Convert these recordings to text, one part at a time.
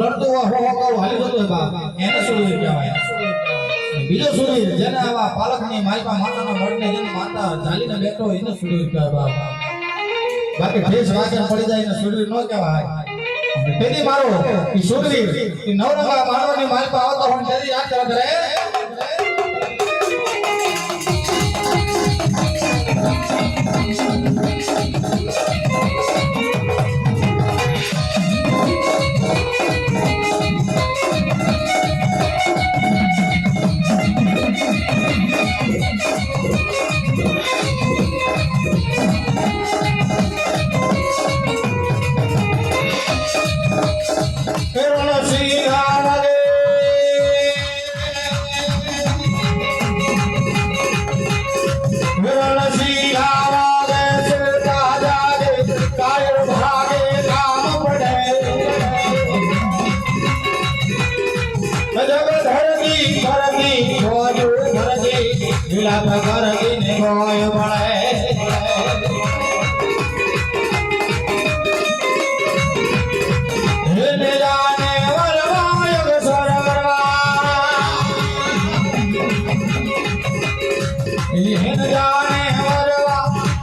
તરતું હો હો હાલી જતું એને સુરવીર કહેવાય બીજો સુરવીર જેને આવા પાલકની માલપા માતાના મળને જેને માતા ચાલીને બેઠો એને સુરવીર કહેવાય બાકી ભેસ વાસણ પડી જાય એને સુરવીર ન કહેવાય. તેથી મારો સુરવીર નવરંગા માનવાની માલપા આવતો હોય તેથી યાદ કરે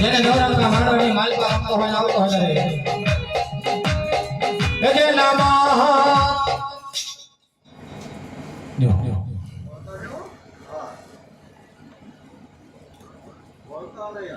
જેને નવરંગા માનવની માલિકા આપતો હોય આવતો હોય ને જે નમઃ పౌతాలయ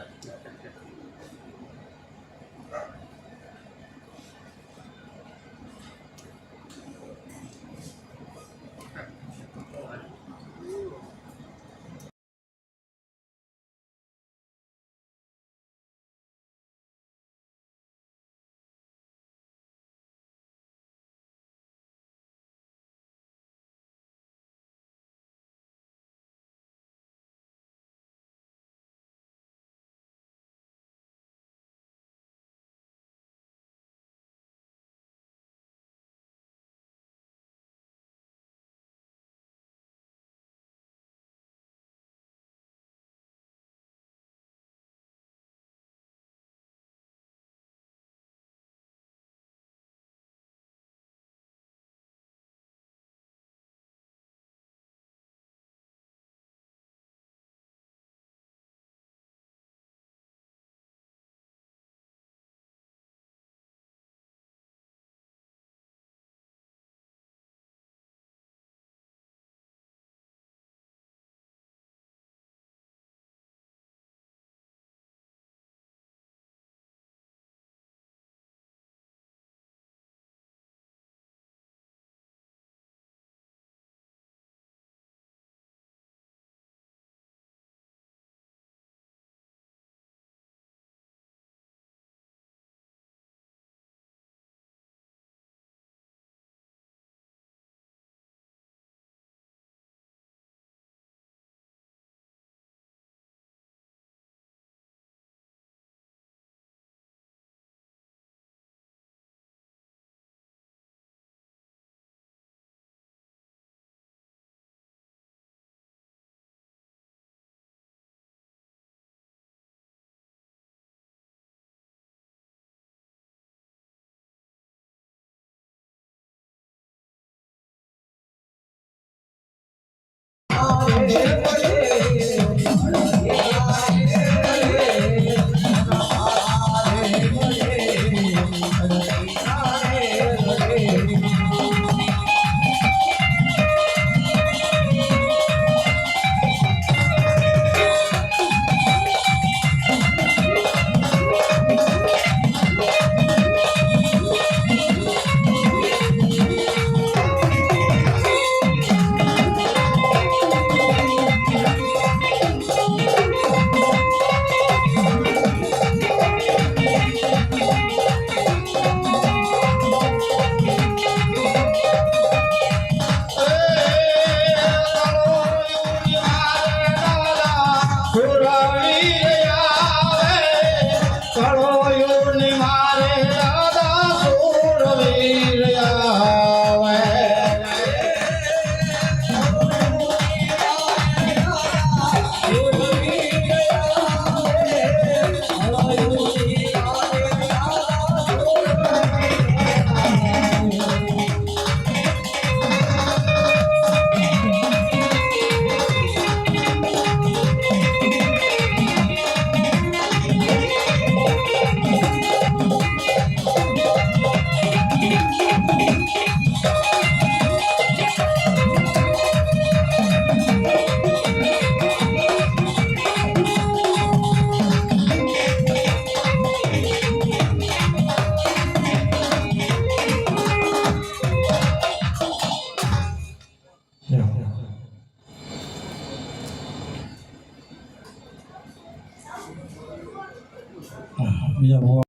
premièrement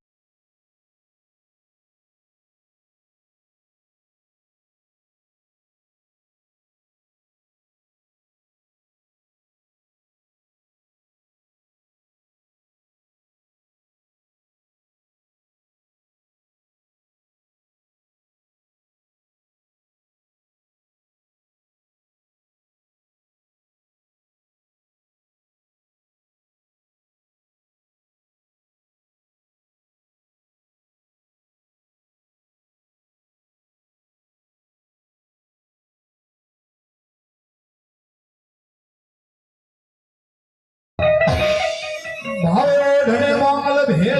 哎呦，奶奶妈！